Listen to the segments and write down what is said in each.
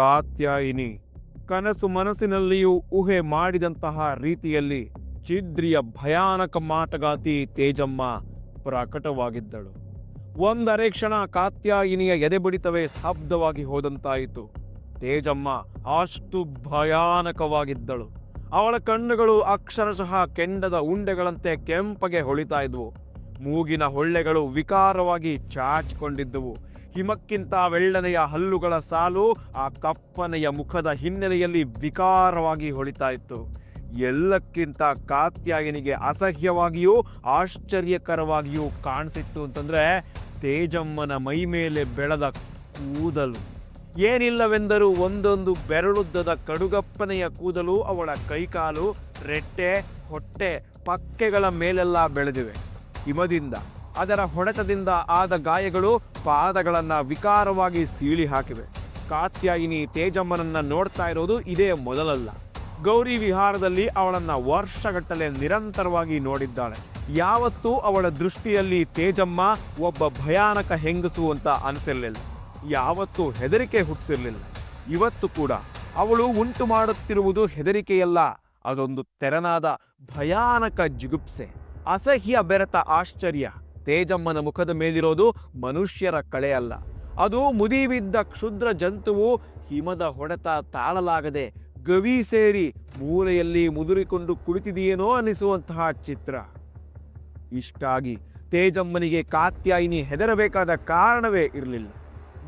ಕಾತ್ಯಾಯಿನಿ. ಕನಸು ಮನಸ್ಸಿನಲ್ಲಿಯೂ ಊಹೆ ಮಾಡಿದಂತಹ ರೀತಿಯಲ್ಲಿ ಚಿದ್ರಿಯ ಭಯಾನಕ ಮಾಟಗಾತಿ ತೇಜಮ್ಮ ಪ್ರಕಟವಾಗಿದ್ದಳು. ಒಂದರೆ ಕ್ಷಣ ಕಾತ್ಯಾಯಿನಿಯ ಎದೆಬಡಿತವೇ ಸ್ತಬ್ಧವಾಗಿ ಹೋದಂತಾಯಿತು. ತೇಜಮ್ಮ ಅಷ್ಟು ಭಯಾನಕವಾಗಿದ್ದಳು. ಅವಳ ಕಣ್ಣುಗಳು ಅಕ್ಷರಶಃ ಕೆಂಡದ ಉಂಡೆಗಳಂತೆ ಕೆಂಪಗೆ ಹೊಳಿತಾ ಇದ್ವು ಮೂಗಿನ ಹೊಳ್ಳೆಗಳು ವಿಕಾರವಾಗಿ ಚಾಚಿಕೊಂಡಿದ್ದವು. ಹಿಮಕ್ಕಿಂತ ಬೆಳ್ಳನೆಯ ಹಲ್ಲುಗಳ ಸಾಲು ಆ ಕಪ್ಪನೆಯ ಮುಖದ ಹಿನ್ನೆಲೆಯಲ್ಲಿ ವಿಕಾರವಾಗಿ ಹೊಳಿತಾ ಇತ್ತು. ಎಲ್ಲಕ್ಕಿಂತ ಕಾತ್ಯಾಯನಿಗೆ ಅಸಹ್ಯವಾಗಿಯೂ ಆಶ್ಚರ್ಯಕರವಾಗಿಯೂ ಕಾಣಿಸಿತ್ತು ಅಂತಂದ್ರೆ ತೇಜಮ್ಮನ ಮೈ ಮೇಲೆ ಬೆಳೆದ ಕೂದಲು. ಏನಿಲ್ಲವೆಂದರೂ ಒಂದೊಂದು ಬೆರಳುದ್ದದ ಕಡುಗಪ್ಪನೆಯ ಕೂದಲು ಅವಳ ಕೈಕಾಲು, ರೆಟ್ಟೆ, ಹೊಟ್ಟೆ, ಪಕ್ಕೆಗಳ ಮೇಲೆಲ್ಲ ಬೆಳೆದಿವೆ. ಹಿಮದಿಂದ ಅದರ ಹೊಡೆತದಿಂದ ಆದ ಗಾಯಗಳು ಪಾದಗಳನ್ನು ವಿಕಾರವಾಗಿ ಸೀಳಿ ಹಾಕಿವೆ. ಕಾತ್ಯಾಯಿನಿ ತೇಜಮ್ಮನನ್ನ ನೋಡ್ತಾ ಇರೋದು ಇದೇ ಮೊದಲಲ್ಲ. ಗೌರಿ ವಿಹಾರದಲ್ಲಿ ಅವಳನ್ನ ವರ್ಷಗಟ್ಟಲೆ ನಿರಂತರವಾಗಿ ನೋಡಿದ್ದಾಳೆ. ಯಾವತ್ತೂ ಅವಳ ದೃಷ್ಟಿಯಲ್ಲಿ ತೇಜಮ್ಮ ಒಬ್ಬ ಭಯಾನಕ ಹೆಂಗಸು ಅಂತ ಅನಿಸಿರಲಿಲ್ಲ. ಯಾವತ್ತೂ ಹೆದರಿಕೆ ಹುಟ್ಟಿಸಿರ್ಲಿಲ್ಲ ಇವತ್ತು ಕೂಡ ಅವಳು ಉಂಟು ಮಾಡುತ್ತಿರುವುದು ಹೆದರಿಕೆಯಲ್ಲ, ಅದೊಂದು ತೆರನಾದ ಭಯಾನಕ ಜಿಗುಪ್ಸೆ. ಅಸಹ್ಯ ಬೆರೆತ ಆಶ್ಚರ್ಯ. ತೇಜಮ್ಮನ ಮುಖದ ಮೇಲಿರೋದು ಮನುಷ್ಯರ ಕಳೆಯಲ್ಲ ಅದು ಮುದಿಬಿದ್ದ ಕ್ಷುದ್ರ ಜಂತುವು ಹಿಮದ ಹೊಡೆತ ತಾಳಲಾಗದೆ ಗವಿ ಸೇರಿ ಮೂಲೆಯಲ್ಲಿ ಮುದುರಿಕೊಂಡು ಕುಳಿತಿದೆಯೇನೋ ಅನಿಸುವಂತಹ ಚಿತ್ರ. ಇಷ್ಟಾಗಿ ತೇಜಮ್ಮನಿಗೆ ಕಾತ್ಯಾಯಿನಿ ಹೆದರಬೇಕಾದ ಕಾರಣವೇ ಇರಲಿಲ್ಲ.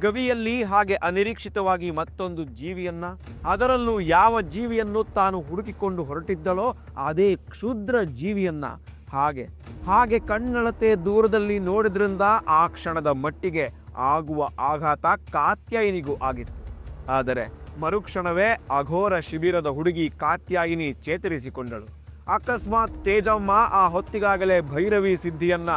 ಗವಿಯಲ್ಲಿ ಹಾಗೆ ಅನಿರೀಕ್ಷಿತವಾಗಿ ಮತ್ತೊಂದು ಜೀವಿಯನ್ನ, ಅದರಲ್ಲೂ ಯಾವ ಜೀವಿಯನ್ನು ತಾನು ಹುಡುಕಿಕೊಂಡು ಹೊರಟಿದ್ದಳೋ ಅದೇ ಕ್ಷುದ್ರ ಜೀವಿಯನ್ನ ಹಾಗೆ ಹಾಗೆ ಕಣ್ಣಳತೆ ದೂರದಲ್ಲಿ ನೋಡಿದ್ರಿಂದ ಆ ಕ್ಷಣದ ಮಟ್ಟಿಗೆ ಆಗುವ ಆಘಾತ ಕಾತ್ಯಾಯಿನಿಗೂ ಆಗಿತ್ತು. ಆದರೆ ಮರುಕ್ಷಣವೇ ಅಘೋರ ಶಿಬಿರದ ಹುಡುಗಿ ಕಾತ್ಯಾಯಿನಿ ಚೇತರಿಸಿಕೊಂಡಳು. ಅಕಸ್ಮಾತ್ ತೇಜಮ್ಮ ಆ ಹೊತ್ತಿಗಾಗಲೇ ಭೈರವಿ ಸಿದ್ಧಿಯನ್ನ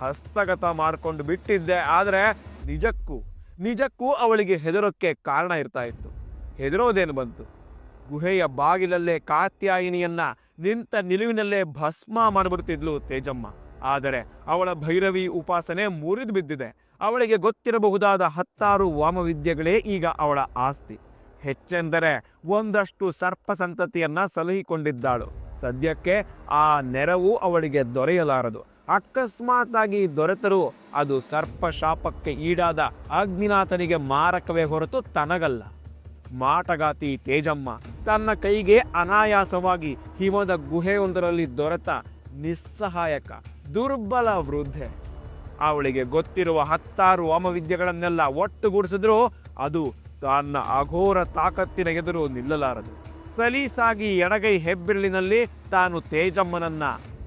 ಹಸ್ತಗತ ಮಾಡಿಕೊಂಡು ಬಿಟ್ಟಿದ್ದೆ. ಆದರೆ ನಿಜಕ್ಕೂ ನಿಜಕ್ಕೂ ಅವಳಿಗೆ ಹೆದರೋಕ್ಕೆ ಕಾರಣ ಇರ್ತಾ ಇತ್ತು. ಹೆದರೋದೇನು ಬಂತು? ಗುಹೆಯ ಬಾಗಿಲಲ್ಲೇ ಕಾತ್ಯಾಯಿನಿಯನ್ನ ನಿಂತ ನಿಲುವಿನಲ್ಲೇ ಭಸ್ಮ ಮಾಡಿಬಿಡ್ತಿದ್ಲು ತೇಜಮ್ಮ. ಆದರೆ ಅವಳ ಭೈರವಿ ಉಪಾಸನೆ ಮುರಿದು ಬಿದ್ದಿದೆ. ಅವಳಿಗೆ ಗೊತ್ತಿರಬಹುದಾದ ಹತ್ತಾರು ವಾಮವಿದ್ಯೆಗಳೇ ಈಗ ಅವಳ ಆಸ್ತಿ. ಹೆಚ್ಚೆಂದರೆ ಒಂದಷ್ಟು ಸರ್ಪ ಸಂತತಿಯನ್ನ ಸಲಹಿಕೊಂಡಿದ್ದಾಳು. ಸದ್ಯಕ್ಕೆ ಆ ನೆರವು ಅವಳಿಗೆ ದೊರೆಯಲಾರದು. ಅಕಸ್ಮಾತ್ ಆಗಿ ದೊರೆತರೂ ಅದು ಸರ್ಪ ಶಾಪಕ್ಕೆ ಈಡಾದ ಅಗ್ನಿನಾಥನಿಗೆ ಮಾರಕವೇ ಹೊರತು ತನಗಲ್ಲ. ಮಾಟಗಾತಿ ತೇಜಮ್ಮ ತನ್ನ ಕೈಗೆ ಅನಾಯಾಸವಾಗಿ ಹಿಮದ ಗುಹೆಯೊಂದರಲ್ಲಿ ದೊರೆತ ನಿಸ್ಸಹಾಯಕ, ದುರ್ಬಲ ವೃದ್ಧೆ. ಅವಳಿಗೆ ಗೊತ್ತಿರುವ ಹತ್ತಾರು ವಾಮವಿದ್ಯೆಗಳನ್ನೆಲ್ಲ ಒಟ್ಟುಗೂಡಿಸಿದ್ರೂ ಅದು ತನ್ನ ಅಘೋರ ತಾಕತ್ತಿನ ಎದುರು ನಿಲ್ಲಲಾರದು. ಸಲೀಸಾಗಿ ಎಡಗೈ ಹೆಬ್ಬೆರಳಿನಲ್ಲಿ ತಾನು ತೇಜಮ್ಮನನ್ನ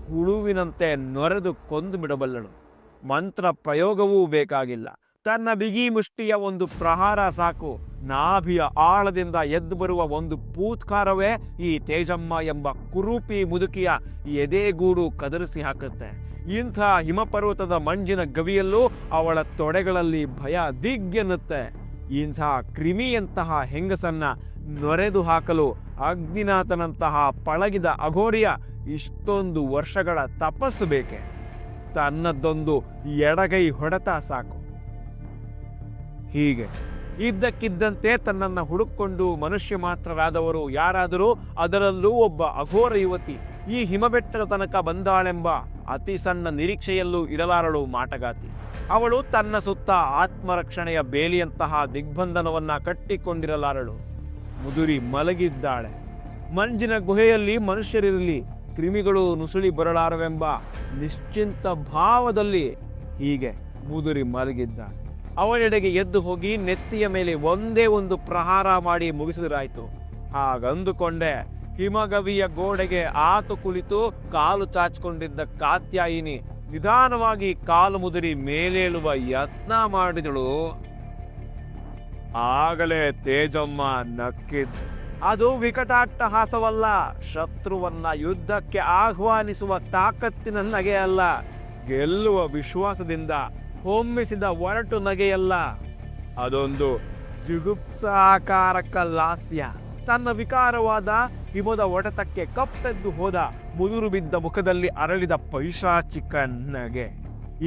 ಹುಳುವಿನಂತೆ ನೊರೆದು ಕೊಂದು ಬಿಡಬಲ್ಲಳು. ಮಂತ್ರ ಪ್ರಯೋಗವೂ ಬೇಕಾಗಿಲ್ಲ. ತನ್ನ ಬಿಗಿ ಮುಷ್ಟಿಯ ಒಂದು ಪ್ರಹಾರ ಸಾಕು. ನಾಭಿಯ ಆಳದಿಂದ ಎದ್ದು ಬರುವ ಒಂದು ಪೂತ್ಕಾರವೇ ಈ ತೇಜಮ್ಮ ಎಂಬ ಕುರೂಪಿ ಮುದುಕಿಯ ಎದೆಗೂಡು ಕದರಿಸಿ ಹಾಕುತ್ತೆ. ಇಂಥ ಹಿಮಪರ್ವತದ ಮಂಜಿನ ಗವಿಯಲ್ಲೂ ಅವಳ ತೊಡೆಗಳಲ್ಲಿ ಭಯ ದಿಗ್ಗೆನ್ನುತ್ತೆ ಇಂಥ ಕ್ರಿಮಿಯಂತಹ ಹೆಂಗಸನ್ನ ನೊರೆದು ಹಾಕಲು ಅಗ್ನಿನಾಥನಂತಹ ಪಳಗಿದ ಅಘೋರಿಯ ಇಷ್ಟೊಂದು ವರ್ಷಗಳ ತಪಸ್ಸು ಬೇಕೆ? ತನ್ನದೊಂದು ಎಡಗೈ ಹೊಡೆತ ಸಾಕು. ಹೀಗೆ. ಇದ್ದಕ್ಕಿದ್ದಂತೆ ತನ್ನನ್ನು ಹುಡುಕೊಂಡು ಮನುಷ್ಯ ಮಾತ್ರರಾದವರು ಯಾರಾದರೂ ಅದರಲ್ಲೂ ಒಬ್ಬ ಅಘೋರ ಯುವತಿ. ಈ ಹಿಮಬೆಟ್ಟದ ತನಕ ಬಂದಾಳೆಂಬ ಅತಿ ಸಣ್ಣ ನಿರೀಕ್ಷೆಯಲ್ಲೂ ಇರಲಾರಳು ಮಾಟಗಾತಿ. ಅವಳು ತನ್ನ ಸುತ್ತ ಆತ್ಮರಕ್ಷಣೆಯ ಬೇಲಿಯಂತಹ ದಿಗ್ಬಂಧನವನ್ನ ಕಟ್ಟಿಕೊಂಡಿರಲಾರಳು. ಮುದುರಿ ಮಲಗಿದ್ದಾಳೆ. ಮಂಜಿನ ಗುಹೆಯಲ್ಲಿ ಮನುಷ್ಯರಿರಲಿ, ಕ್ರಿಮಿಗಳು ನುಸುಳಿ ಬರಲಾರವೆಂಬ ನಿಶ್ಚಿಂತ ಭಾವದಲ್ಲಿ ಹೀಗೆ ಮುದುರಿ ಮಲಗಿದ್ದಾಳೆ. ಅವಳೆಡೆಗೆ ಎದ್ದು ಹೋಗಿ ನೆತ್ತಿಯ ಮೇಲೆ ಒಂದೇ ಒಂದು ಪ್ರಹಾರ ಮಾಡಿ ಮುಗಿಸಿದ್ರಾಯ್ತು. ಹಾಗಂದುಕೊಂಡೆ ಹಿಮಗವಿಯ ಗೋಡೆಗೆ ಆತು ಕುಳಿತು ಕಾಲು ಚಾಚಿಕೊಂಡಿದ್ದ ಕಾತ್ಯಾಯಿನಿ ನಿಧಾನವಾಗಿ ಕಾಲು ಮುದುರಿ ಮೇಲೇಳುವ ಯತ್ನ ಮಾಡಿದಳು. ಆಗಲೇ ತೇಜಮ್ಮ ನಕ್ಕಿದ್ದು ಅದು ವಿಕಟಾಟ್ಟಹಾಸವಲ್ಲ. ಶತ್ರುವನ್ನ ಯುದ್ಧಕ್ಕೆ ಆಹ್ವಾನಿಸುವ ತಾಕತ್ತಿನ ನಗೆ ಅಲ್ಲ. ಗೆಲ್ಲುವ ವಿಶ್ವಾಸದಿಂದ ಹೊಮ್ಮಿಸಿದ ಒರಟು ನಗೆಯಲ್ಲ, ಅದೊಂದು ಜುಗುಪ್ಸಾಕಾರಕ ಲಾಸ್ಯ. ತನ್ನ ವಿಕಾರವಾದ ಹಿಮದ ಒಡೆತಕ್ಕೆ ಕಪ್ಪೆದ್ದು ಹೋದ ಮುದುರು ಬಿದ್ದ ಮುಖದಲ್ಲಿ ಅರಳಿದ ಪೈಶಾಚಿಕ ನಗೆ.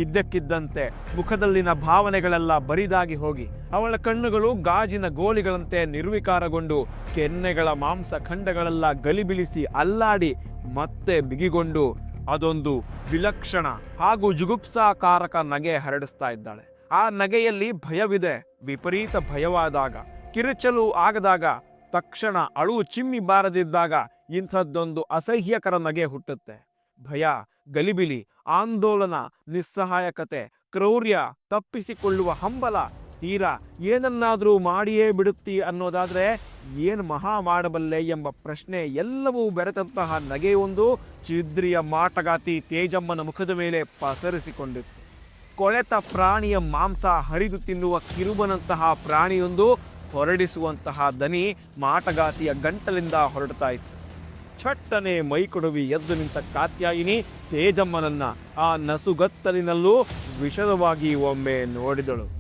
ಇದ್ದಕ್ಕಿದ್ದಂತೆ ಮುಖದಲ್ಲಿನ ಭಾವನೆಗಳೆಲ್ಲ ಬರಿದಾಗಿ ಹೋಗಿ, ಅವಳ ಕಣ್ಣುಗಳು ಗಾಜಿನ ಗೋಲಿಗಳಂತೆ ನಿರ್ವಿಕಾರಗೊಂಡು ಕೆನ್ನೆಗಳ ಮಾಂಸ ಖಂಡಗಳೆಲ್ಲ ಗಲಿಬಿಳಿಸಿ ಅಲ್ಲಾಡಿ ಮತ್ತೆ ಬಿಗಿಗೊಂಡು ಅದೊಂದು ವಿಲಕ್ಷಣ ಹಾಗೂ ಜುಗುಪ್ಸಾಕಾರಕ ನಗೆ ಹರಡಿಸ್ತಾ ಇದ್ದಾಳೆ. ಆ ನಗೆಯಲ್ಲಿ ಭಯವಿದೆ. ವಿಪರೀತ ಭಯವಾದಾಗ, ಕಿರುಚಲು ಆಗದಾಗ, ತಕ್ಷಣ ಅಳು ಚಿಮ್ಮಿ ಬಾರದಿದ್ದಾಗ ಇಂಥದ್ದೊಂದು ಅಸಹ್ಯಕರ ನಗೆ ಹುಟ್ಟುತ್ತೆ. ಭಯ, ಗಲಿಬಿಲಿ, ಆಂದೋಲನ, ನಿಸ್ಸಹಾಯಕತೆ, ಕ್ರೌರ್ಯ ತಪ್ಪಿಸಿಕೊಳ್ಳುವ ಹಂಬಲ ತೀರಾ ಏನನ್ನಾದರೂ ಮಾಡಿಯೇ ಬಿಡುತ್ತಿ ಅನ್ನೋದಾದರೆ ಏನು ಮಹಾ ಮಾಡಬಲ್ಲೆ ಎಂಬ ಪ್ರಶ್ನೆ ಎಲ್ಲವೂ ಬೆರೆತಂತಹ ನಗೆಯೊಂದು ಚಿದ್ರಿಯ ಮಾಟಗಾತಿ ತೇಜಮ್ಮನ ಮುಖದ ಮೇಲೆ ಪಸರಿಸಿಕೊಂಡಿತ್ತು. ಕೊಳೆತ ಪ್ರಾಣಿಯ ಮಾಂಸ ಹರಿದು ತಿನ್ನುವ ಕಿರುಬನಂತಹ ಪ್ರಾಣಿಯೊಂದು ಹೊರಡಿಸುವಂತಹ ದನಿ ಮಾಟಗಾತಿಯ ಗಂಟಲಿಂದ ಹೊರಡ್ತಾ ಇತ್ತು. ಛಟ್ಟನೆ ಮೈಕೊಡವಿ ಎದ್ದು ನಿಂತ ಕಾತ್ಯಾಯಿನಿ ತೇಜಮ್ಮನನ್ನ ಆ ನಸುಗತ್ತಲಿನಲ್ಲೂ ವಿಷದವಾಗಿ ಒಮ್ಮೆ ನೋಡಿದಳು.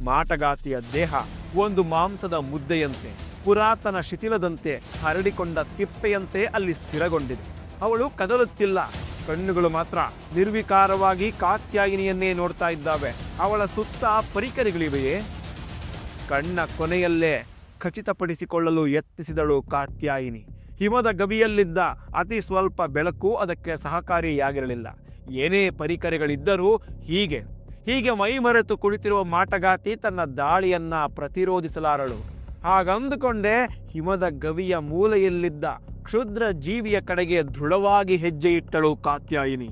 ಮಾಟಗಾತಿಯ ದೇಹ ಒಂದು ಮಾಂಸದ ಮುದ್ದೆಯಂತೆ, ಪುರಾತನ ಶಿಥಿಲದಂತೆ ಹರಡಿಕೊಂಡ ತಿಪ್ಪೆಯಂತೆ ಅಲ್ಲಿ ಸ್ಥಿರಗೊಂಡಿದೆ. ಅವಳು ಕದಲುತ್ತಿಲ್ಲ. ಕಣ್ಣುಗಳು ಮಾತ್ರ ನಿರ್ವಿಕಾರವಾಗಿ ಕಾತ್ಯಾಯಿನಿಯನ್ನೇ ನೋಡ್ತಾ ಇದ್ದಾವೆ. ಅವಳ ಸುತ್ತ ಪರಿಕರಗಳಿವೆಯೇ? ಕಣ್ಣ ಕೊನೆಯಲ್ಲೇ ಖಚಿತಪಡಿಸಿಕೊಳ್ಳಲು ಯತ್ನಿಸಿದಳು ಕಾತ್ಯಾಯಿನಿ. ಹಿಮದ ಗವಿಯಲ್ಲಿದ್ದ ಅತಿ ಸ್ವಲ್ಪ ಬೆಳಕು ಅದಕ್ಕೆ ಸಹಕಾರಿಯಾಗಿರಲಿಲ್ಲ. ಏನೇ ಪರಿಕರಗಳಿದ್ದರೂ ಹೀಗೆ ಹೀಗೆ ಮೈಮರೆತು ಕುಳಿತಿರುವ ಮಾಟಗಾತಿ ತನ್ನ ದಾಳಿಯನ್ನ ಪ್ರತಿರೋಧಿಸಲಾರಳು. ಹಾಗಂದುಕೊಂಡೇ ಹಿಮದ ಗವಿಯ ಮೂಲೆಯಲ್ಲಿದ್ದ ಕ್ಷುದ್ರ ಜೀವಿಯ ಕಡೆಗೆ ದೃಢವಾಗಿ ಹೆಜ್ಜೆ ಇಟ್ಟಳು ಕಾತ್ಯಾಯಿನಿ.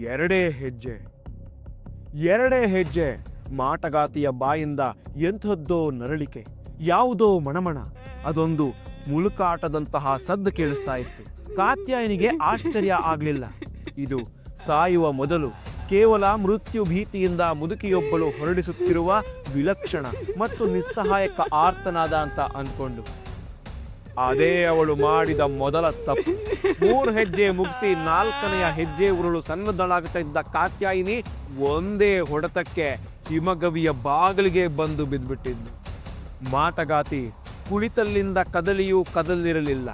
ಎರಡೇ ಹೆಜ್ಜೆ. ಎರಡೇ ಹೆಜ್ಜೆ. ಮಾಟಗಾತಿಯ ಬಾಯಿಂದ ಎಂಥದ್ದೋ ನರಳಿಕೆ. ಯಾವುದೋ ಮಣಮಣ. ಅದೊಂದು ಮುಳುಕಾಟದಂತಹ ಸದ್ದು ಕೇಳಿಸ್ತಾ ಇತ್ತು. ಕಾತ್ಯಾಯನಿಗೆ ಆಶ್ಚರ್ಯ ಆಗಲಿಲ್ಲ. ಇದು ಸಾಯುವ ಮೊದಲು ಕೇವಲ ಮೃತ್ಯು ಭೀತಿಯಿಂದ ಮುದುಕಿಯೊಬ್ಬಳು ಹೊರಡಿಸುತ್ತಿರುವ ವಿಲಕ್ಷಣ ಮತ್ತು ನಿಸ್ಸಹಾಯಕ ಆರ್ತನಾದ ಅಂತ ಅಂದ್ಕೊಂಡು. ಅದೇ ಅವಳು ಮಾಡಿದ ಮೊದಲ ತಪ್ಪು. ಮೂರು ಹೆಜ್ಜೆ ಮುಗಿಸಿ ನಾಲ್ಕನೆಯ ಹೆಜ್ಜೆ ಉರುಳು ಸನ್ನದ್ದಳಾಗುತ್ತಾ ಇದ್ದ ಕಾತ್ಯಾಯಿನಿ ಒಂದೇ ಹೊಡೆತಕ್ಕೆ ಹಿಮಗವಿಯ ಬಾಗಿಲಿಗೆ ಬಂದು ಬಿದ್ದುಬಿಟ್ಟಿದ್ದು ಮಾಟಗಾತಿ ಕುಳಿತಲ್ಲಿಂದ ಕದಲಿಯೂ ಕದಲಿರಲಿಲ್ಲ.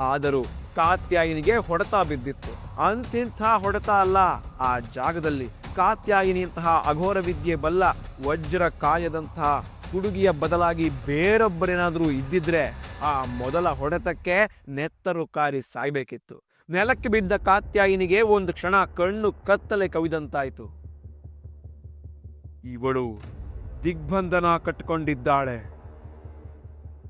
ಆದರೂ ಕಾತ್ಯಾಯಿನಿಗೆ ಹೊಡೆತ ಬಿದ್ದಿತ್ತು. ಅಂತಿಂಥ ಹೊಡೆತ ಅಲ್ಲ. ಆ ಜಾಗದಲ್ಲಿ ಕಾತ್ಯಾಯಿನಿಯಂತಹ ಅಘೋರ ವಿದ್ಯೆ ಬಲ್ಲ ವಜ್ರ ಕಾಯದಂತಹ ಹುಡುಗಿಯ ಬದಲಾಗಿ ಬೇರೊಬ್ಬರೇನಾದರೂ ಇದ್ದಿದ್ರೆ ಆ ಮೊದಲ ಹೊಡೆತಕ್ಕೆ ನೆತ್ತರು ಕಾರಿ ಸಾಯ್ಬೇಕಿತ್ತು. ನೆಲಕ್ಕೆ ಬಿದ್ದ ಕಾತ್ಯಾಯಿನಿಗೆ ಒಂದು ಕ್ಷಣ ಕಣ್ಣು ಕತ್ತಲೆ ಕವಿದಂತಾಯಿತು. ಇವಳು ದಿಗ್ಬಂಧನ ಕಟ್ಟಿಕೊಂಡಿದ್ದಾಳೆ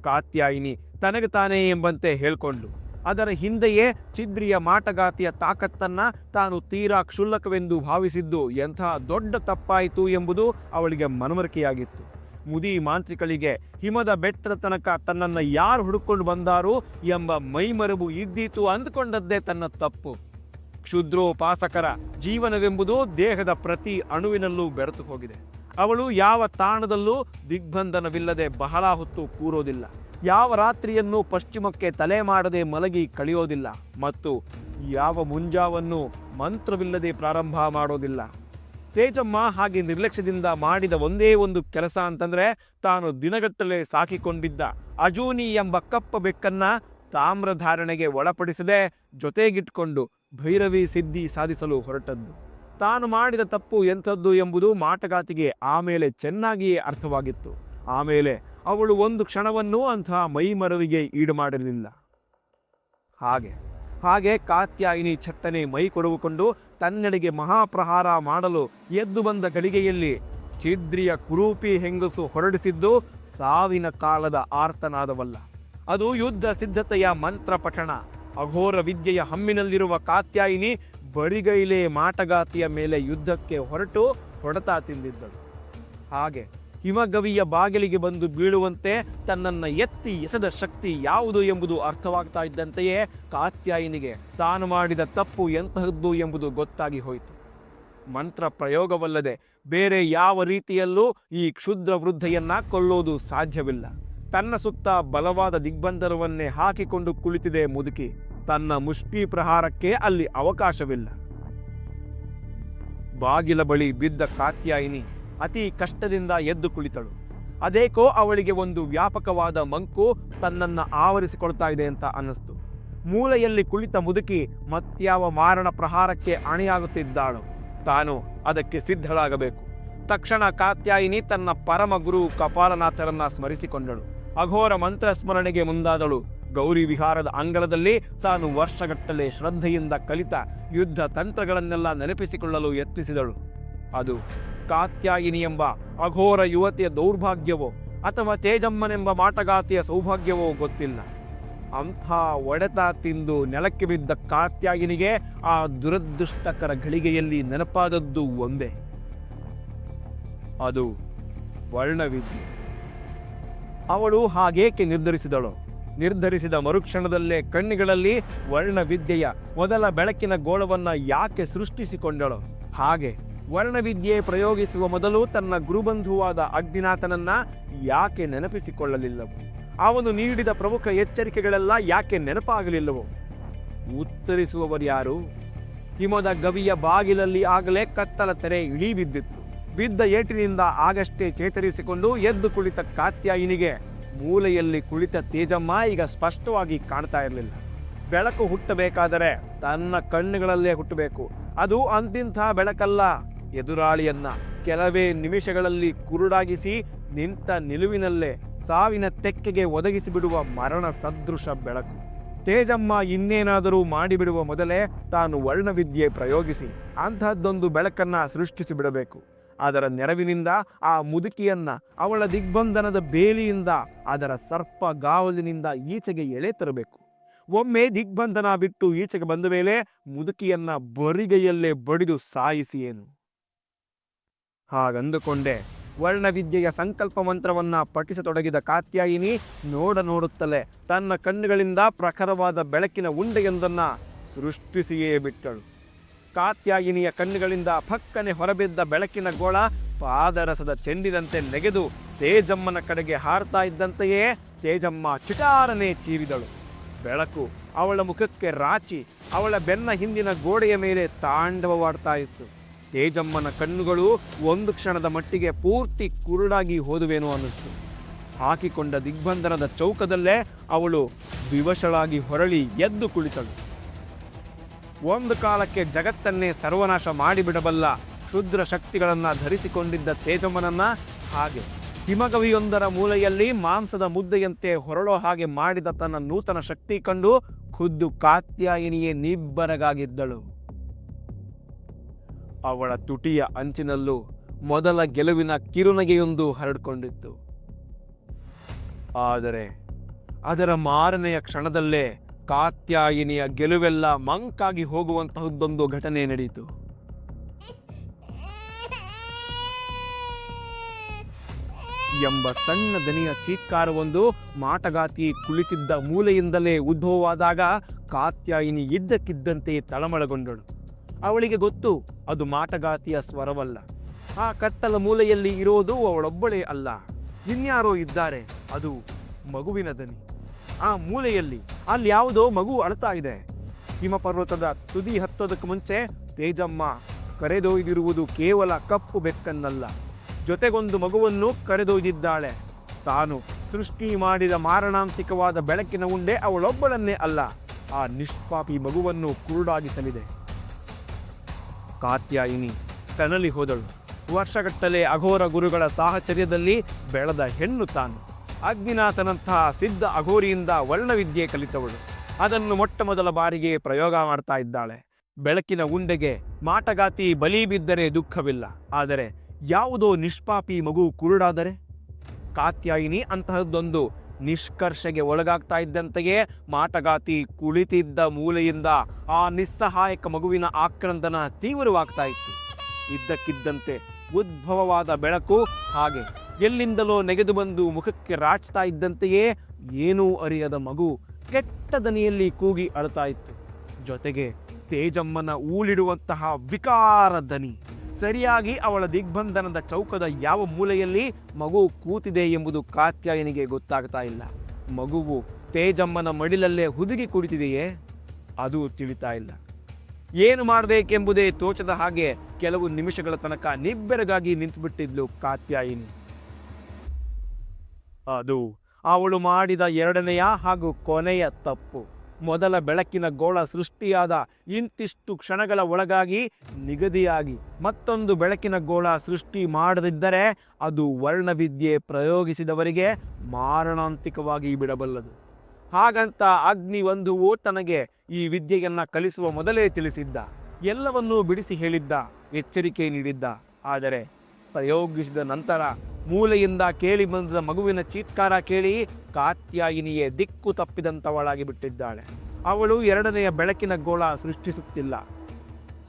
ಕಾತ್ಯಾಯಿನಿ ತನಗೆ ತಾನೇ ಎಂಬಂತೆ ಹೇಳ್ಕೊಂಡು ಅದರ ಹಿಂದೆಯೇ ಚಿದ್ರಿಯ ಮಾಟಗಾತಿಯ ತಾಕತ್ತನ್ನ ತಾನು ತೀರಾ ಕ್ಷುಲ್ಲಕವೆಂದು ಭಾವಿಸಿದ್ದು ಎಂಥ ದೊಡ್ಡ ತಪ್ಪಾಯಿತು ಎಂಬುದು ಅವಳಿಗೆ ಮನವರಿಕೆಯಾಗಿತ್ತು. ಮುದಿ ಮಾಂತ್ರಿಕಳಿಗೆ ಹಿಮದ ಬೆಟ್ಟದ ತನಕ ತನ್ನನ್ನು ಯಾರು ಹುಡುಕೊಂಡು ಬಂದಾರೋ ಎಂಬ ಮೈಮರಬು ಇದ್ದೀತು ಅಂದುಕೊಂಡದ್ದೇ ತನ್ನ ತಪ್ಪು. ಕ್ಷುದ್ರೋಪಾಸಕರ ಜೀವನವೆಂಬುದು ದೇಹದ ಪ್ರತಿ ಅಣುವಿನಲ್ಲೂ ಬೆರೆತು ಹೋಗಿದೆ. ಅವಳು ಯಾವ ತಾಣದಲ್ಲೂ ದಿಗ್ಬಂಧನವಿಲ್ಲದೆ ಬಹಳ ಹೊತ್ತು ಕೂರೋದಿಲ್ಲ. ಯಾವ ರಾತ್ರಿಯನ್ನು ಪಶ್ಚಿಮಕ್ಕೆ ತಲೆ ಮಾಡದೆ ಮಲಗಿ ಕಳೆಯೋದಿಲ್ಲ ಮತ್ತು ಯಾವ ಮುಂಜಾವನ್ನು ಮಂತ್ರವಿಲ್ಲದೆ ಪ್ರಾರಂಭ ಮಾಡೋದಿಲ್ಲ. ತೇಜಮ್ಮ ಹಾಗೆ ನಿರ್ಲಕ್ಷ್ಯದಿಂದ ಮಾಡಿದ ಒಂದೇ ಒಂದು ಕೆಲಸ ಅಂತಂದರೆ ತಾನು ದಿನಗಟ್ಟಲೆ ಸಾಕಿಕೊಂಡಿದ್ದ ಅಜೂನಿ ಎಂಬ ಕಪ್ಪ ಬೆಕ್ಕನ್ನ ತಾಮ್ರಧಾರಣೆಗೆ ಒಳಪಡಿಸದೆ ಜೊತೆಗಿಟ್ಕೊಂಡು ಭೈರವಿ ಸಿದ್ಧಿ ಸಾಧಿಸಲು ಹೊರಟದ್ದು. ತಾನು ಮಾಡಿದ ತಪ್ಪು ಎಂಥದ್ದು ಎಂಬುದು ಮಾಟಗಾತಿಗೆ ಆಮೇಲೆ ಚೆನ್ನಾಗಿಯೇ ಅರ್ಥವಾಗಿತ್ತು. ಆಮೇಲೆ ಅವಳು ಒಂದು ಕ್ಷಣವನ್ನೂ ಅಂತಹ ಮೈಮರವಿಗೆ ಈಡು ಮಾಡಲಿಲ್ಲ ಹಾಗೆ ಹಾಗೆ ಕಾತ್ಯಾಯಿನಿ ಚಟ್ಟನೆ ಮೈ ಕೊಡುವುಕೊಂಡು ತನ್ನೆಡೆಗೆ ಮಹಾಪ್ರಹಾರ ಮಾಡಲು ಎದ್ದು ಬಂದ ಗಳಿಗೆಯಲ್ಲಿ ಛಿದ್ರಿಯ ಕುರೂಪಿ ಹೆಂಗಸು ಹೊರಡಿಸಿದ್ದು ಸಾವಿನ ಕಾಲದ ಆರ್ತನಾದವಲ್ಲ. ಅದು ಯುದ್ಧ ಸಿದ್ಧತೆಯ ಮಂತ್ರ ಪಠಣ. ಅಘೋರ ವಿದ್ಯೆಯ ಹಮ್ಮಿನಲ್ಲಿರುವ ಕಾತ್ಯಾಯಿನಿ ಬರಿಗೈಲೆ ಮಾಟಗಾತಿಯ ಮೇಲೆ ಯುದ್ಧಕ್ಕೆ ಹೊರಟು ಹೊಡೆತ ತಿಂದಿದ್ದಳು. ಹಾಗೆ ಹಿಮಗವಿಯ ಬಾಗಿಲಿಗೆ ಬಂದು ಬೀಳುವಂತೆ ತನ್ನನ್ನು ಎತ್ತಿ ಎಸೆದ ಶಕ್ತಿ ಯಾವುದು ಎಂಬುದು ಅರ್ಥವಾಗ್ತಾ ಇದ್ದಂತೆಯೇ ಕಾತ್ಯಾಯಿನಿಗೆ ತಾನು ಮಾಡಿದ ತಪ್ಪು ಎಂತಹದ್ದು ಎಂಬುದು ಗೊತ್ತಾಗಿ ಹೋಯಿತು. ಮಂತ್ರ ಪ್ರಯೋಗವಲ್ಲದೆ ಬೇರೆ ಯಾವ ರೀತಿಯಲ್ಲೂ ಈ ಕ್ಷುದ್ರ ವೃದ್ಧೆಯನ್ನ ಕೊಲ್ಲೋದು ಸಾಧ್ಯವಿಲ್ಲ. ತನ್ನ ಸುತ್ತ ಬಲವಾದ ದಿಗ್ಬಂಧನವನ್ನೇ ಹಾಕಿಕೊಂಡು ಕುಳಿತಿದೆ ಮುದುಕಿ. ತನ್ನ ಮುಷ್ಟಿ ಪ್ರಹಾರಕ್ಕೆ ಅಲ್ಲಿ ಅವಕಾಶವಿಲ್ಲ. ಬಾಗಿಲ ಬಳಿ ಬಿದ್ದ ಕಾತ್ಯಾಯಿನಿ ಅತಿ ಕಷ್ಟದಿಂದ ಎದ್ದು ಕುಳಿತಳು. ಅದೇಕೋ ಅವಳಿಗೆ ಒಂದು ವ್ಯಾಪಕವಾದ ಮಂಕು ತನ್ನನ್ನು ಆವರಿಸಿಕೊಳ್ತಾ ಇದೆ ಅಂತ ಅನ್ನಿಸ್ತು. ಮೂಲೆಯಲ್ಲಿ ಕುಳಿತ ಮುದುಕಿ ಮತ್ಯಾವ ಮಾರಣ ಪ್ರಹಾರಕ್ಕೆ ಅಣಿಯಾಗುತ್ತಿದ್ದಾಳು. ತಾನು ಅದಕ್ಕೆ ಸಿದ್ಧಳಾಗಬೇಕು. ತಕ್ಷಣ ಕಾತ್ಯಾಯಿನಿ ತನ್ನ ಪರಮ ಗುರು ಕಪಾಲನಾಥರನ್ನ ಸ್ಮರಿಸಿಕೊಂಡಳು. ಅಘೋರ ಮಂತ್ರ ಸ್ಮರಣೆಗೆ ಮುಂದಾದಳು. ಗೌರಿ ವಿಹಾರದ ಅಂಗಳದಲ್ಲಿ ತಾನು ವರ್ಷಗಟ್ಟಲೆ ಶ್ರದ್ಧೆಯಿಂದ ಕಲಿತ ಯುದ್ಧ ತಂತ್ರಗಳನ್ನೆಲ್ಲ ನೆನಪಿಸಿಕೊಳ್ಳಲು ಯತ್ನಿಸಿದಳು. ಅದು ಕಾತ್ಯಾಯಿನಿ ಎಂಬ ಅಘೋರ ಯುವತಿಯ ದೌರ್ಭಾಗ್ಯವೋ ಅಥವಾ ತೇಜಮ್ಮನೆಂಬ ಮಾಟಗಾತಿಯ ಸೌಭಾಗ್ಯವೋ ಗೊತ್ತಿಲ್ಲ. ಅಂಥ ಒಡೆತ ತಿಂದು ನೆಲಕ್ಕೆ ಬಿದ್ದ ಕಾತ್ಯಾಯಿನಿಗೆ ಆ ದುರದೃಷ್ಟಕರ ಘಳಿಗೆಯಲ್ಲಿ ನೆನಪಾದದ್ದು ಒಂದೇ. ಅದು ವರ್ಣವಿದ್ಯೆ ಅವಳು ಹಾಗೇಕೆ ನಿರ್ಧರಿಸಿದಳು? ನಿರ್ಧರಿಸಿದ ಮರುಕ್ಷಣದಲ್ಲೇ ಕಣ್ಣುಗಳಲ್ಲಿ ವರ್ಣವಿದ್ಯೆಯ ಮೊದಲ ಬೆಳಕಿನ ಗೋಳವನ್ನು ಯಾಕೆ ಸೃಷ್ಟಿಸಿಕೊಂಡಳು? ಹಾಗೆ. ವರ್ಣವಿದ್ಯೆ ಪ್ರಯೋಗಿಸುವ ಮೊದಲು ತನ್ನ ಗುರುಬಂಧುವಾದ ಅಗ್ನಿನಾಥನನ್ನ ಯಾಕೆ ನೆನಪಿಸಿಕೊಳ್ಳಲಿಲ್ಲವು? ಅವನು ನೀಡಿದ ಪ್ರಮುಖ ಎಚ್ಚರಿಕೆಗಳೆಲ್ಲ ಯಾಕೆ ನೆನಪಾಗಲಿಲ್ಲವೋ? ಉತ್ತರಿಸುವವರ್ಯಾರು ಹಿಮದ ಗವಿಯ ಬಾಗಿಲಲ್ಲಿ ಆಗಲೇ ಕತ್ತಲ ತೆರೆ ಇಳಿ ಬಿದ್ದಿತ್ತು ಬಿದ್ದ ಏಟಿನಿಂದ ಆಗಷ್ಟೇ ಚೇತರಿಸಿಕೊಂಡು ಎದ್ದು ಕುಳಿತ ಕಾತ್ಯಾಯಿನಿಗೆ ಮೂಲೆಯಲ್ಲಿ ಕುಳಿತ ತೇಜಮ್ಮ ಈಗ ಸ್ಪಷ್ಟವಾಗಿ ಕಾಣ್ತಾ ಇರಲಿಲ್ಲ. ಬೆಳಕು ಹುಟ್ಟಬೇಕಾದರೆ ತನ್ನ ಕಣ್ಣುಗಳಲ್ಲೇ ಹುಟ್ಟಬೇಕು. ಅದು ಅಂತಿಂಥ ಬೆಳಕಲ್ಲ. ಎದುರಾಳಿಯನ್ನ ಕೆಲವೇ ನಿಮಿಷಗಳಲ್ಲಿ ಕುರುಡಾಗಿಸಿ ನಿಂತ ನಿಲುವಿನಲ್ಲೇ ಸಾವಿನ ತೆಕ್ಕೆಗೆ ಒದಗಿಸಿ ಬಿಡುವ ಮರಣ ಸದೃಶ ಬೆಳಕು. ತೇಜಮ್ಮ ಇನ್ನೇನಾದರೂ ಮಾಡಿಬಿಡುವ ಮೊದಲೇ ತಾನು ವರ್ಣವಿದ್ಯೆ ಪ್ರಯೋಗಿಸಿ ಅಂತಹದ್ದೊಂದು ಬೆಳಕನ್ನ ಸೃಷ್ಟಿಸಿ ಬಿಡಬೇಕು ಅದರ ನೆರವಿನಿಂದ ಆ ಮುದುಕಿಯನ್ನ ಅವಳ ದಿಗ್ಬಂಧನದ ಬೇಲಿಯಿಂದ ಅದರ ಸರ್ಪ ಗಾವಲಿನಿಂದ ಈಚೆಗೆ ಎಳೆ ತರಬೇಕು. ಒಮ್ಮೆ ದಿಗ್ಬಂಧನ ಬಿಟ್ಟು ಈಚೆಗೆ ಬಂದ ಮೇಲೆ ಮುದುಕಿಯನ್ನ ಬರಿಗೈಯಲ್ಲೇ ಬಡಿದು ಸಾಯಿಸಿ ಏನು? ಹಾಗಂದುಕೊಂಡೆ. ವರ್ಣವಿದ್ಯೆಯ ಸಂಕಲ್ಪ ಮಂತ್ರವನ್ನು ಪಠಿಸತೊಡಗಿದ ಕಾತ್ಯಾಯಿನಿ ನೋಡ ನೋಡುತ್ತಲೇ ತನ್ನ ಕಣ್ಣುಗಳಿಂದ ಪ್ರಖರವಾದ ಬೆಳಕಿನ ಉಂಡೆಯೊಂದನ್ನು ಸೃಷ್ಟಿಸಿಯೇ ಬಿಟ್ಟಳು. ಕಾತ್ಯಾಯಿನಿಯ ಕಣ್ಣುಗಳಿಂದ ಫಕ್ಕನೆ ಹೊರಬಿದ್ದ ಬೆಳಕಿನ ಗೋಳ ಪಾದರಸದ ಚೆಂಡಿನಂತೆ ನೆಗೆದು ತೇಜಮ್ಮನ ಕಡೆಗೆ ಹಾರ್ತಾ ಇದ್ದಂತೆಯೇ ತೇಜಮ್ಮ ಚಿಟಾರನೆ ಚೀರಿದಳು. ಬೆಳಕು ಅವಳ ಮುಖಕ್ಕೆ ರಾಚಿ ಅವಳ ಬೆನ್ನ ಹಿಂದಿನ ಗೋಡೆಯ ಮೇಲೆ ತಾಂಡವವಾಡ್ತಾ ಇತ್ತು. ತೇಜಮ್ಮನ ಕಣ್ಣುಗಳು ಒಂದು ಕ್ಷಣದ ಮಟ್ಟಿಗೆ ಪೂರ್ತಿ ಕುರುಡಾಗಿ ಹೋದುವೇನೋ ಅನ್ನಿಸ್ತು. ಹಾಕಿಕೊಂಡ ದಿಗ್ಬಂಧನದ ಚೌಕದಲ್ಲೇ ಅವಳು ವಿವಶಳಾಗಿ ಹೊರಳಿ ಎದ್ದು ಕುಳಿತಳು. ಒಂದು ಕಾಲಕ್ಕೆ ಜಗತ್ತನ್ನೇ ಸರ್ವನಾಶ ಮಾಡಿಬಿಡಬಲ್ಲ ಕ್ಷುದ್ರ ಶಕ್ತಿಗಳನ್ನು ಧರಿಸಿಕೊಂಡಿದ್ದ ತೇಜಮ್ಮನನ್ನ ಹಾಗೆ ಹಿಮಗವಿಯೊಂದರ ಮೂಲೆಯಲ್ಲಿ ಮಾಂಸದ ಮುದ್ದೆಯಂತೆ ಹೊರಳೋ ಹಾಗೆ ಮಾಡಿದ ತನ್ನ ನೂತನ ಶಕ್ತಿ ಕಂಡು ಖುದ್ದು ಕಾತ್ಯಾಯಿನಿಯೇ ನಿಬ್ಬರಗಾಗಿದ್ದಳು. ಅವಳ ತುಟಿಯ ಅಂಚಿನಲ್ಲೂ ಮೊದಲ ಗೆಲುವಿನ ಕಿರುನಗೆಯೊಂದು ಹರಡಿಕೊಂಡಿತ್ತು. ಆದರೆ ಅದರ ಮಾರನೆಯ ಕ್ಷಣದಲ್ಲೇ ಕಾತ್ಯಾಯಿನಿಯ ಗೆಲುವೆಲ್ಲ ಮಂಕಾಗಿ ಹೋಗುವಂತಹದ್ದೊಂದು ಘಟನೆ ನಡೆಯಿತು ಎಂಬ ಸಣ್ಣ ದನಿಯ ಚೀತ್ಕಾರವೊಂದು ಮಾಟಗಾತಿ ಕುಳಿತಿದ್ದ ಮೂಲೆಯಿಂದಲೇ ಉದ್ಭವವಾದಾಗ ಕಾತ್ಯಾಯಿನಿ ಇದ್ದಕ್ಕಿದ್ದಂತೆ ತಳಮಳಗೊಂಡಳು. ಅವಳಿಗೆ ಗೊತ್ತು, ಅದು ಮಾಟಗಾತಿಯ ಸ್ವರವಲ್ಲ. ಆ ಕತ್ತಲ ಮೂಲೆಯಲ್ಲಿ ಇರೋದು ಅವಳೊಬ್ಬಳೇ ಅಲ್ಲ. ಇನ್ಯಾರೋ ಇದ್ದಾರೆ, ಅದು ಮಗುವಿನ ದನಿ. ಆ ಮೂಲೆಯಲ್ಲಿ, ಅಲ್ಲಿ ಯಾವುದೋ ಮಗು ಅಳ್ತಾ ಇದೆ. ಹಿಮಪರ್ವತದ ತುದಿ ಹತ್ತೋದಕ್ಕೆ ಮುಂಚೆ ತೇಜಮ್ಮ ಕರೆದೊಯ್ದಿರುವುದು ಕೇವಲ ಕಪ್ಪು ಬೆಕ್ಕನ್ನಲ್ಲ. ಜೊತೆಗೊಂದು ಮಗುವನ್ನು ಕರೆದೊಯ್ದಿದ್ದಾಳೆ. ತಾನು ಸೃಷ್ಟಿ ಮಾಡಿದ ಮಾರಣಾಂತಿಕವಾದ ಬೆಳಕಿನ ಉಂಡೆ ಅವಳೊಬ್ಬಳನ್ನೇ ಅಲ್ಲ. ಆ ನಿಷ್ಪಾಪಿ ಮಗುವನ್ನು ಕುರುಡಾಗಿಸಲಿದೆ. ಕಾತ್ಯಾಯಿನಿ ಕನಲಿ ಹೋದಳು. ವರ್ಷಗಟ್ಟಲೆ ಅಘೋರ ಗುರುಗಳ ಸಾಹಚರ್ಯದಲ್ಲಿ ಬೆಳೆದ ಹೆಣ್ಣು ತಾನು. ಅಗ್ನಿನಾಥನಂತಹ ಸಿದ್ಧ ಅಘೋರಿಯಿಂದ ವರ್ಣವಿದ್ಯೆ ಕಲಿತವಳು. ಅದನ್ನು ಮೊಟ್ಟ ಮೊದಲ ಬಾರಿಗೆ ಪ್ರಯೋಗ ಮಾಡ್ತಾ ಇದ್ದಾಳೆ. ಬೆಳಕಿನ ಉಂಡೆಗೆ ಮಾಟಗಾತಿ ಬಲಿ ಬಿದ್ದರೆ ದುಃಖವಿಲ್ಲ. ಆದರೆ ಯಾವುದೋ ನಿಷ್ಪಾಪಿ ಮಗು ಕುರುಡಾದರೆ? ಕಾತ್ಯಾಯಿನಿ ಅಂತಹದ್ದೊಂದು ನಿಷ್ಕರ್ಷೆಗೆ ಒಳಗಾಗ್ತಾ ಇದ್ದಂತೆಯೇ ಮಾಟಗಾತಿ ಕುಳಿತಿದ್ದ ಮೂಲೆಯಿಂದ ಆ ನಿಸ್ಸಹಾಯಕ ಮಗುವಿನ ಆಕ್ರಂದನ ತೀವ್ರವಾಗ್ತಾ ಇತ್ತು. ಇದ್ದಕ್ಕಿದ್ದಂತೆ ಉದ್ಭವವಾದ ಬೆಳಕು ಹಾಗೆ ಎಲ್ಲಿಂದಲೋ ನೆಗೆದು ಬಂದು ಮುಖಕ್ಕೆ ರಾಚ್ತಾ ಇದ್ದಂತೆಯೇ ಏನೂ ಅರಿಯದ ಮಗು ಕೆಟ್ಟ ದನಿಯಲ್ಲಿ ಕೂಗಿ ಅಳ್ತಾ ಇತ್ತು. ಜೊತೆಗೆ ತೇಜಮ್ಮನ ಊಳಿಡುವಂತಹ ವಿಕಾರ ದನಿ. ಸರಿಯಾಗಿ ಅವಳ ದಿಗ್ಬಂಧನದ ಚೌಕದ ಯಾವ ಮೂಲೆಯಲ್ಲಿ ಮಗು ಕೂತಿದೆ ಎಂಬುದು ಕಾತ್ಯಾಯನಿಗೆ ಗೊತ್ತಾಗ್ತಾ ಇಲ್ಲ. ಮಗುವು ತೇಜಮ್ಮನ ಮಡಿಲಲ್ಲೇ ಹುದುಗಿ ಕುಳಿತಿದೆಯೇ? ಅದು ತಿಳಿತಾ ಇಲ್ಲ. ಏನು ಮಾಡಬೇಕೆಂಬುದೇ ತೋಚದ ಹಾಗೆ ಕೆಲವು ನಿಮಿಷಗಳ ತನಕ ನಿಬ್ಬೆರಗಾಗಿ ನಿಂತುಬಿಟ್ಟಿದ್ಲು ಕಾತ್ಯಾಯಿನಿ. ಅದು ಅವಳು ಮಾಡಿದ ಎರಡನೆಯ ಹಾಗೂ ಕೊನೆಯ ತಪ್ಪು. ಮೊದಲ ಬೆಳಕಿನ ಗೋಳ ಸೃಷ್ಟಿಯಾದ ಇಂತಿಷ್ಟು ಕ್ಷಣಗಳ ಒಳಗಾಗಿ ನಿಗದಿಯಾಗಿ ಮತ್ತೊಂದು ಬೆಳಕಿನ ಗೋಳ ಸೃಷ್ಟಿ ಮಾಡದಿದ್ದರೆ ಅದು ವರ್ಣವಿದ್ಯೆ ಪ್ರಯೋಗಿಸಿದವರಿಗೆ ಮಾರಣಾಂತಿಕವಾಗಿ ಬಿಡಬಲ್ಲದು. ಹಾಗಂತ ಅಗ್ನಿ ಒಂದುವು ತನಗೆ ಈ ವಿದ್ಯೆಯನ್ನು ಕಲಿಸುವ ಮೊದಲೇ ತಿಳಿಸಿದ್ದ. ಎಲ್ಲವನ್ನೂ ಬಿಡಿಸಿ ಹೇಳಿದ್ದ, ಎಚ್ಚರಿಕೆ ನೀಡಿದ್ದ. ಆದರೆ ಪ್ರಯೋಗಿಸಿದ ನಂತರ ಮೂಲೆಯಿಂದ ಕೇಳಿ ಬಂದ ಮಗುವಿನ ಚೀತ್ಕಾರ ಕೇಳಿ ಕಾತ್ಯಾಯಿನಿಯೇ ದಿಕ್ಕು ತಪ್ಪಿದಂಥವಳಾಗಿ ಬಿಟ್ಟಿದ್ದಾಳೆ. ಅವಳು ಎರಡನೆಯ ಬೆಳಕಿನ ಗೋಳ ಸೃಷ್ಟಿಸುತ್ತಿಲ್ಲ.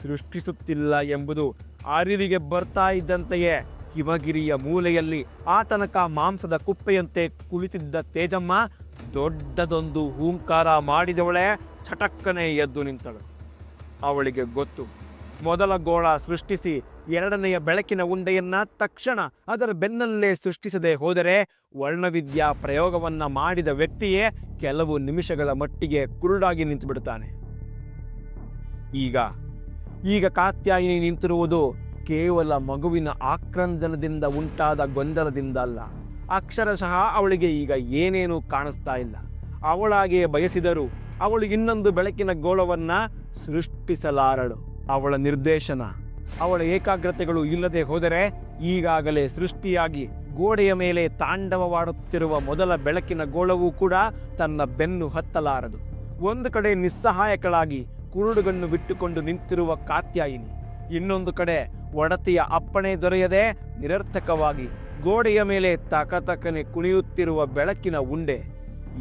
ಸೃಷ್ಟಿಸುತ್ತಿಲ್ಲ ಎಂಬುದು ಅರಿವಿಗೆ ಬರ್ತಾ ಇದ್ದಂತೆಯೇ ಹಿಮಗಿರಿಯ ಮೂಲೆಯಲ್ಲಿ ಆತನಕ ತನಕ ಮಾಂಸದ ಕುಪ್ಪೆಯಂತೆ ಕುಳಿತಿದ್ದ ತೇಜಮ್ಮ ದೊಡ್ಡದೊಂದು ಹೂಂಕಾರ ಮಾಡಿದವಳೆ ಚಟಕ್ಕನೆ ಎದ್ದು ನಿಂತಳು. ಅವಳಿಗೆ ಗೊತ್ತು ಮೊದಲ ಗೋಳ ಸೃಷ್ಟಿಸಿ ಎರಡನೆಯ ಬೆಳಕಿನ ಉಂಡೆಯನ್ನ ತಕ್ಷಣ ಅದರ ಬೆನ್ನಲ್ಲೇ ಸೃಷ್ಟಿಸದೆ ಹೋದರೆ ವರ್ಣವಿದ್ಯಾ ಪ್ರಯೋಗವನ್ನ ಮಾಡಿದ ವ್ಯಕ್ತಿಯೇ ಕೆಲವು ನಿಮಿಷಗಳ ಮಟ್ಟಿಗೆ ಕುರುಡಾಗಿ ನಿಂತುಬಿಡುತ್ತಾನೆ. ಈಗ ಈಗ ಕಾತ್ಯಾಯಿನಿ ನಿಂತಿರುವುದು ಕೇವಲ ಮಗುವಿನ ಆಕ್ರಂದನದಿಂದ ಉಂಟಾದ ಗೊಂದಲದಿಂದ ಅಲ್ಲ. ಅಕ್ಷರಶಃ ಅವಳಿಗೆ ಈಗ ಏನೇನು ಕಾಣಿಸ್ತಾ ಇಲ್ಲ. ಅವಳಾಗೆ ಬಯಸಿದರು ಅವಳು ಇನ್ನೊಂದು ಬೆಳಕಿನ ಗೋಳವನ್ನ ಸೃಷ್ಟಿಸಲಾರಳು. ಅವಳ ನಿರ್ದೇಶನ. ಅವಳ ಏಕಾಗ್ರತೆಗಳು ಇಲ್ಲದೆ ಹೋದರೆ ಈಗಾಗಲೇ ಸೃಷ್ಟಿಯಾಗಿ ಗೋಡೆಯ ಮೇಲೆ ತಾಂಡವವಾಡುತ್ತಿರುವ ಮೊದಲ ಬೆಳಕಿನ ಗೋಳವೂ ಕೂಡ ತನ್ನ ಬೆನ್ನು ಹತ್ತಲಾರದು. ಒಂದು ಕಡೆ ನಿಸ್ಸಹಾಯಕಳಾಗಿ ಕುರುಡುಗನ್ನು ಬಿಟ್ಟುಕೊಂಡು ನಿಂತಿರುವ ಕಾತ್ಯಾಯಿನಿ. ಇನ್ನೊಂದು ಕಡೆ ಒಡತಿಯ ಅಪ್ಪಣೆ ದೊರೆಯದೆ ನಿರರ್ಥಕವಾಗಿ ಗೋಡೆಯ ಮೇಲೆ ತಕತಕನೆ ಕುಣಿಯುತ್ತಿರುವ ಬೆಳಕಿನ ಉಂಡೆ.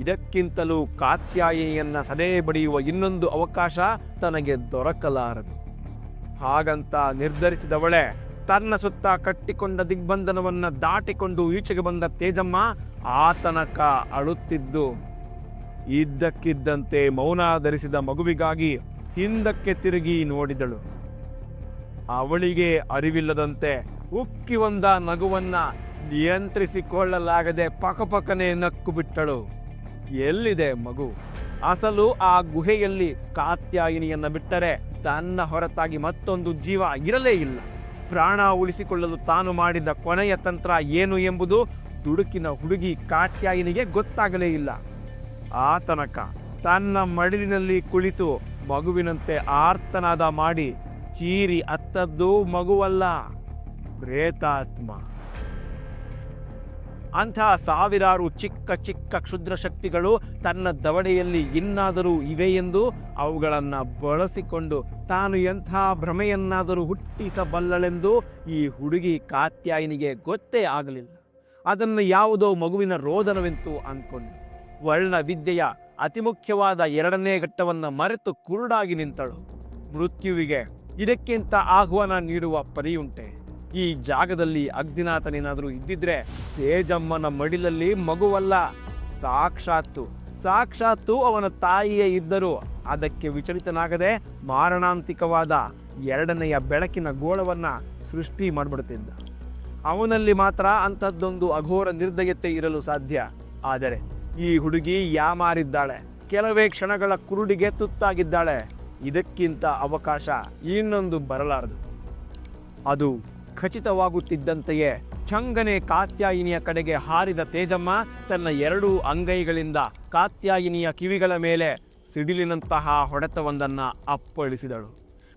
ಇದಕ್ಕಿಂತಲೂ ಕಾತ್ಯಾಯಿಯನ್ನು ಸದೆ ಬಡಿಯುವ ಇನ್ನೊಂದು ಅವಕಾಶ ತನಗೆ ದೊರಕಲಾರದು. ಹಾಗಂತ ನಿರ್ಧರಿಸಿದವಳೆ ತನ್ನ ಸುತ್ತ ಕಟ್ಟಿಕೊಂಡ ದಿಗ್ಬಂಧನವನ್ನ ದಾಟಿಕೊಂಡು ಈಚೆಗೆ ಬಂದ ತೇಜಮ್ಮ ಆತನಕ ತನಕ ಅಳುತ್ತಿದ್ದು. ಇದ್ದಕ್ಕಿದ್ದಂತೆ ಮೌನ ಧರಿಸಿದ ಮಗುವಿಗಾಗಿ ಹಿಂದಕ್ಕೆ ತಿರುಗಿ ನೋಡಿದಳು. ಅವಳಿಗೆ ಅರಿವಿಲ್ಲದಂತೆ ಉಕ್ಕಿ ಒಂದ ನಗುವನ್ನ ನಿಯಂತ್ರಿಸಿಕೊಳ್ಳಲಾಗದೆ ಪಕಪಕನೆ ನಕ್ಕು ಬಿಟ್ಟಳು. ಎಲ್ಲಿದೆ ಮಗು? ಅಸಲು ಆ ಗುಹೆಯಲ್ಲಿ ಕಾತ್ಯಾಯಿನಿಯನ್ನು ಬಿಟ್ಟರೆ ತನ್ನ ಹೊರತಾಗಿ ಮತ್ತೊಂದು ಜೀವ ಇರಲೇ ಇಲ್ಲ. ಪ್ರಾಣ ಉಳಿಸಿಕೊಳ್ಳಲು ತಾನು ಮಾಡಿದ ಕೊನೆಯ ತಂತ್ರ ಏನು ಎಂಬುದು ದುಡುಕಿನ ಹುಡುಗಿ ಕಾತ್ಯಾಯಿನಿಗೆ ಗೊತ್ತಾಗಲೇ ಇಲ್ಲ. ಆ ತನಕ ತನ್ನ ಮಡಿಲಿನಲ್ಲಿ ಕುಳಿತು ಮಗುವಿನಂತೆ ಆರ್ತನಾದ ಮಾಡಿ, ಚೀರಿ ಅತ್ತದ್ದು ಮಗುವಲ್ಲ, ಪ್ರೇತಾತ್ಮ. ಅಂಥ ಸಾವಿರಾರು ಚಿಕ್ಕ ಚಿಕ್ಕ ಕ್ಷುದ್ರ ಶಕ್ತಿಗಳು ತನ್ನ ದವಡೆಯಲ್ಲಿ ಇನ್ನಾದರೂ ಇವೆ ಎಂದು ಅವುಗಳನ್ನು ಬಳಸಿಕೊಂಡು ತಾನು ಎಂಥ ಭ್ರಮೆಯನ್ನಾದರೂ ಹುಟ್ಟಿಸಬಲ್ಲಳೆಂದು ಈ ಹುಡುಗಿ ಕಾತ್ಯಾಯಿನಿಗೆ ಗೊತ್ತೇ ಆಗಲಿಲ್ಲ. ಅದನ್ನು ಯಾವುದೋ ಮಗುವಿನ ರೋದನವೆಂತು ಅಂದ್ಕೊಂಡು. ವರ್ಣ ವಿದ್ಯೆಯ ಅತಿ ಮುಖ್ಯವಾದ ಎರಡನೇ ಘಟ್ಟವನ್ನು ಮರೆತು ಕುರುಡಾಗಿ ನಿಂತಳು. ಮೃತ್ಯುವಿಗೆ ಇದಕ್ಕಿಂತ ಆಹ್ವಾನ ನೀಡುವ ಪರಿಯುಂಟೆ. ಈ ಜಾಗದಲ್ಲಿ ಅಗ್ನಿನಾಥನೇನಾದರೂ ಇದ್ದಿದ್ರೆ ತೇಜಮ್ಮನ ಮಡಿಲಲ್ಲಿ ಮಗುವಲ್ಲ. ಸಾಕ್ಷಾತ್ತು ಸಾಕ್ಷಾತ್ತು ಅವನ ತಾಯಿಯೇ ಇದ್ದರು. ಅದಕ್ಕೆ ವಿಚಲಿತನಾಗದೆ ಮಾರಣಾಂತಿಕವಾದ ಎರಡನೆಯ ಬೆಳಕಿನ ಗೋಳವನ್ನು ಸೃಷ್ಟಿ ಮಾಡಿಬಿಡುತ್ತಿದ್ದ ಅವನಲ್ಲಿ ಮಾತ್ರ ಅಂಥದ್ದೊಂದು ಅಘೋರ ನಿರ್ದಯತೆ ಇರಲು ಸಾಧ್ಯ. ಆದರೆ ಈ ಹುಡುಗಿ ಯಾಮಾರಿದ್ದಾಳೆ. ಕೆಲವೇ ಕ್ಷಣಗಳ ಕುರುಡಿಗೆ ತುತ್ತಾಗಿದ್ದಾಳೆ. ಇದಕ್ಕಿಂತ ಅವಕಾಶ ಇನ್ನೊಂದು ಬರಲಾರದು. ಅದು ಖಚಿತವಾಗುತ್ತಿದ್ದಂತೆಯೇ ಚಂಗನೆ ಕಾತ್ಯಾಯಿನಿಯ ಕಡೆಗೆ ಹಾರಿದ ತೇಜಮ್ಮ ತನ್ನ ಎರಡೂ ಅಂಗೈಗಳಿಂದ ಕಾತ್ಯಾಯಿನಿಯ ಕಿವಿಗಳ ಮೇಲೆ ಸಿಡಿಲಿನಂತಹ ಹೊಡೆತವೊಂದನ್ನು ಅಪ್ಪಳಿಸಿದಳು.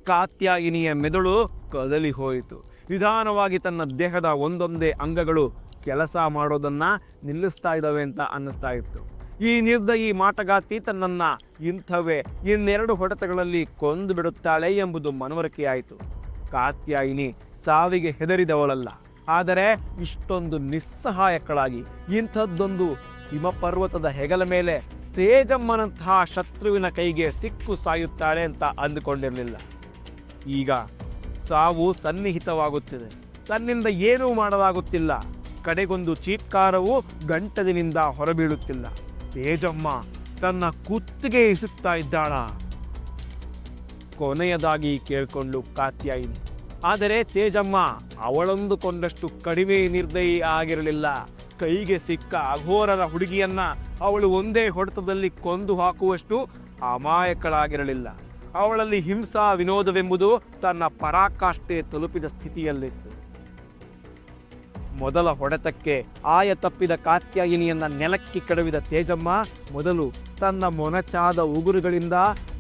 ಕಾತ್ಯಾಯಿನಿಯ ಮೆದುಳು ಕದಲಿ ಹೋಯಿತು. ನಿಧಾನವಾಗಿ ತನ್ನ ದೇಹದ ಒಂದೊಂದೇ ಅಂಗಗಳು ಕೆಲಸ ಮಾಡೋದನ್ನು ನಿಲ್ಲಿಸ್ತಾ ಇದ್ದಾವೆ ಅಂತ ಅನ್ನಿಸ್ತಾ ಇತ್ತು. ಈ ನಿರ್ದಯಿ ಮಾಟಗಾತಿ ತನ್ನನ್ನು ಇಂಥವೇ ಇನ್ನೆರಡು ಹೊಡೆತಗಳಲ್ಲಿ ಕೊಂದು ಬಿಡುತ್ತಾಳೆ ಎಂಬುದು ಮನವರಿಕೆಯಾಯಿತು. ಕಾತ್ಯಾಯಿನಿ ಸಾವಿಗೆ ಹೆದರಿದವಳಲ್ಲ. ಆದರೆ ಇಷ್ಟೊಂದು ನಿಸ್ಸಹಾಯಕಳಾಗಿ ಇಂಥದ್ದೊಂದು ಹಿಮಪರ್ವತದ ಹೆಗಲ ಮೇಲೆ ತೇಜಮ್ಮನಂತಹ ಶತ್ರುವಿನ ಕೈಗೆ ಸಿಕ್ಕು ಸಾಯುತ್ತಾಳೆ ಅಂತ ಅಂದುಕೊಂಡಿರಲಿಲ್ಲ. ಈಗ ಸಾವು ಸನ್ನಿಹಿತವಾಗುತ್ತಿದೆ. ತನ್ನಿಂದ ಏನೂ ಮಾಡಲಾಗುತ್ತಿಲ್ಲ. ಕಡೆಗೊಂದು ಚೀತ್ಕಾರವು ಗಂಟಲಿನಿಂದ ಹೊರಬೀಳುತ್ತಿಲ್ಲ. ತೇಜಮ್ಮ ತನ್ನ ಕುತ್ತಿಗೆ ಇಸುತ್ತಾ ಇದ್ದಾಳ. ಕೊನೆಯದಾಗಿ ಕೇಳಿಕೊಂಡು ಕಾತ್ಯಾಯಿನಿ ಆದರೆ ತೇಜಮ್ಮ ಅವಳೊಂದುಕೊಂಡಷ್ಟು ಕಡಿಮೆ ನಿರ್ದಯಿ ಆಗಿರಲಿಲ್ಲ. ಕೈಗೆ ಸಿಕ್ಕ ಅಘೋರರ ಹುಡುಗಿಯನ್ನ ಅವಳು ಒಂದೇ ಹೊಡೆತದಲ್ಲಿ ಕೊಂದು ಹಾಕುವಷ್ಟು ಅಮಾಯಕಳಾಗಿರಲಿಲ್ಲ. ಅವಳಲ್ಲಿ ಹಿಂಸಾ ವಿನೋದವೆಂಬುದು ತನ್ನ ಪರಾಕಾಷ್ಠೆ ತಲುಪಿದ ಸ್ಥಿತಿಯಲ್ಲಿತ್ತು. ಮೊದಲ ಹೊಡೆತಕ್ಕೆ ಆಯ ತಪ್ಪಿದ ಕಾತ್ಯಾಯಿನಿಯನ್ನ ನೆಲಕ್ಕೆ ಕೆಡವಿದ ತೇಜಮ್ಮ ಮೊದಲು ತನ್ನ ಮೊನಚಾದ ಉಗುರುಗಳಿಂದ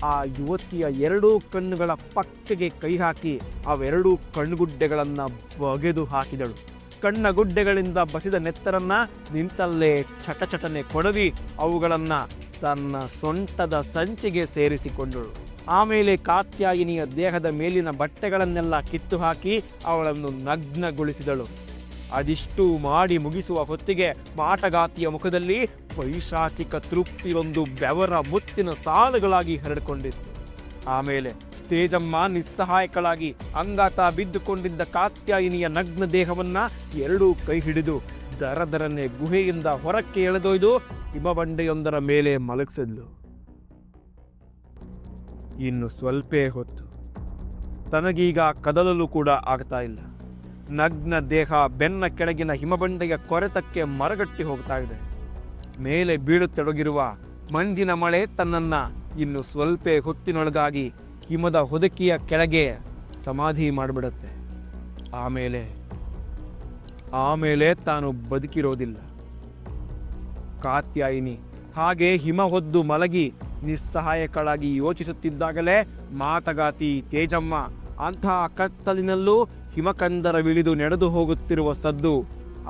ಆ ಯುವತಿಯ ಎರಡೂ ಕಣ್ಣುಗಳ ಪಕ್ಕಗೆ ಕೈ ಹಾಕಿ ಅವೆರಡೂ ಕಣ್ಣುಗುಡ್ಡೆಗಳನ್ನು ಬಗೆದು ಹಾಕಿದಳು. ಕಣ್ಣ ಗುಡ್ಡೆಗಳಿಂದ ಬಸಿದ ನೆತ್ತರನ್ನ ನಿಂತಲ್ಲೇ ಚಟಚಟನೆ ಕೊಡವಿ ಅವುಗಳನ್ನು ತನ್ನ ಸೊಂಟದ ಸಂಚಿಗೆ ಸೇರಿಸಿಕೊಂಡಳು. ಆಮೇಲೆ ಕಾತ್ಯಾಯಿನಿಯ ದೇಹದ ಮೇಲಿನ ಬಟ್ಟೆಗಳನ್ನೆಲ್ಲ ಕಿತ್ತು ಹಾಕಿ ಅವಳನ್ನು ನಗ್ನಗೊಳಿಸಿದಳು. ಅದಿಷ್ಟು ಮಾಡಿ ಮುಗಿಸುವ ಹೊತ್ತಿಗೆ ಮಾಟಗಾತಿಯ ಮುಖದಲ್ಲಿ ಪೈಶಾಚಿಕ ತೃಪ್ತಿಯೊಂದು ಬೆವರ ಮುತ್ತಿನ ಸಾಲುಗಳಾಗಿ ಹರಡಿಕೊಂಡಿತ್ತು. ಆಮೇಲೆ ತೇಜಮ್ಮ ನಿಸ್ಸಹಾಯಕಳಾಗಿ ಅಂಗಾತ ಬಿದ್ದುಕೊಂಡಿದ್ದ ಕಾತ್ಯಾಯಿನಿಯ ನಗ್ನ ದೇಹವನ್ನ ಎರಡೂ ಕೈ ಹಿಡಿದು ದರದರನೆ ಗುಹೆಯಿಂದ ಹೊರಕ್ಕೆ ಎಳೆದೊಯ್ದು ಹಿಮಬಂಡೆಯೊಂದರ ಮೇಲೆ ಮಲಗಿಸಿದ್ಲು. ಇನ್ನು ಸ್ವಲ್ಪೇ ಹೊತ್ತು. ತನಗೀಗ ಕದಲಲು ಕೂಡ ಆಗ್ತಾ ಇಲ್ಲ. ನಗ್ನ ದೇಹ ಬೆನ್ನ ಕೆಳಗಿನ ಹಿಮಬಂಡೆಯ ಕೊರೆತಕ್ಕೆ ಮರಗಟ್ಟಿ ಹೋಗ್ತಾ ಇದೆ. ಮೇಲೆ ಬೀಳುತ್ತೊಡಗಿರುವ ಮಂಜಿನ ಮಳೆ ತನ್ನನ್ನ ಇನ್ನು ಸ್ವಲ್ಪ ಹೊತ್ತಿನೊಳಗಾಗಿ ಹಿಮದ ಹೊದಕಿಯ ಕೆಳಗೆ ಸಮಾಧಿ ಮಾಡಿಬಿಡುತ್ತೆ. ಆಮೇಲೆ ಆಮೇಲೆ ತಾನು ಬದುಕಿರೋದಿಲ್ಲ. ಕಾತ್ಯಾಯಿನಿ ಹಾಗೆ ಹಿಮ ಹೊದ್ದು ಮಲಗಿ ನಿಸ್ಸಹಾಯಕಳಾಗಿ ಯೋಚಿಸುತ್ತಿದ್ದಾಗಲೇ ಮಾತಗಾತಿ ತೇಜಮ್ಮ ಅಂತಹ ಕತ್ತಲಿನಲ್ಲೂ ಹಿಮಕಂದರವಿಳಿದು ನಡೆದು ಹೋಗುತ್ತಿರುವ ಸದ್ದು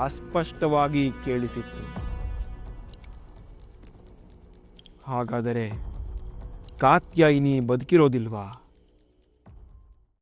ಅಸ್ಪಷ್ಟವಾಗಿ ಕೇಳಿಸಿತ್ತು ಹಾಗಾದರೆ ಕಾತ್ಯಾಯಿನಿ ಬದುಕಿರೋದಿಲ್ವಾ?